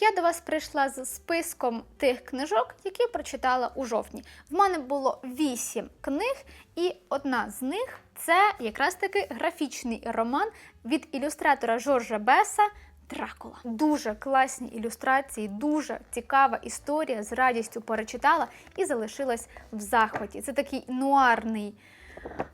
Я до вас прийшла з списком тих книжок, які прочитала у жовтні. В мене було вісім книг, і одна з них це якраз таки графічний роман від ілюстратора Жоржа Беса. Дракула. Дуже класні ілюстрації, дуже цікава історія. З радістю перечитала і залишилась в захваті. Це такий нуарний,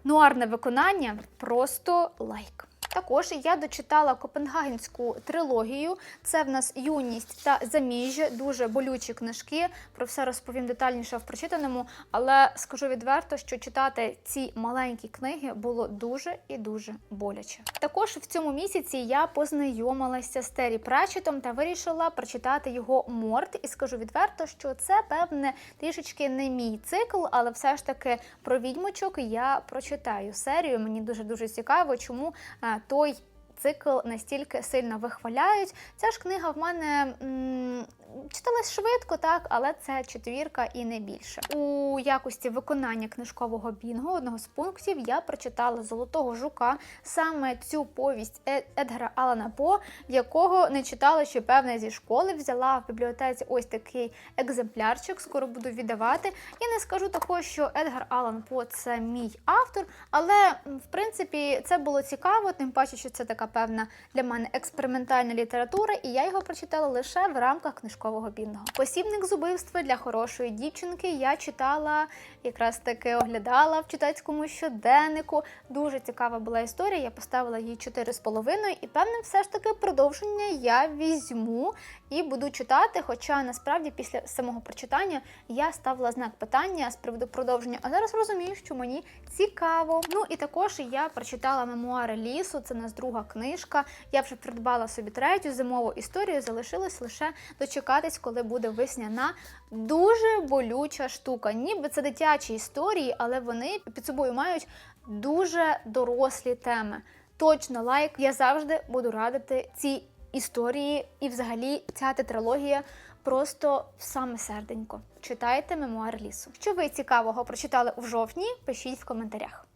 нуарне виконання, просто лайк. Також я дочитала Копенгагенську трилогію. Це в нас юність та заміжжя, дуже болючі книжки. Про все розповім детальніше в прочитаному, але скажу відверто, що читати ці маленькі книги було дуже і дуже боляче. Також в цьому місяці я познайомилася з Террі Пратчетом та вирішила прочитати його морд. І скажу відверто, що це певне трішечки не мій цикл, але все ж таки про відьмочок я прочитаю серію. Мені дуже дуже цікаво, чому е, той. Цикл настільки сильно вихваляють. Ця ж книга в мене м, читалась швидко, так, але це четвірка і не більше. У якості виконання книжкового бінгу одного з пунктів я прочитала Золотого жука, саме цю повість Е- Едгара Алана По, якого не читала ще певне зі школи. Взяла в бібліотеці ось такий екземплярчик, скоро буду віддавати. І не скажу такого, що Едгар Алан По це мій автор, але в принципі це було цікаво, тим паче, що це така певна для мене експериментальна література, і я його прочитала лише в рамках книжкового бінгу. Посібник з убивства для хорошої дівчинки я читала, якраз таки оглядала в читацькому щоденнику. Дуже цікава була історія. Я поставила їй 4,5 і певне, все ж таки продовження я візьму і буду читати. Хоча насправді після самого прочитання я ставила знак питання з приводу продовження, а зараз розумію, що мені цікаво. Ну і також я прочитала мемуари лісу. Це нас друга книжка. Я вже придбала собі третю зимову історію. Залишилось лише дочекатись, коли буде весняна. Дуже болюча штука. Ніби це дитячі історії, але вони під собою мають дуже дорослі теми. Точно лайк. Я завжди буду радити ці історії, і взагалі ця тетралогія просто в саме серденько. Читайте мемуар лісу. Що ви цікавого прочитали у жовтні? Пишіть в коментарях.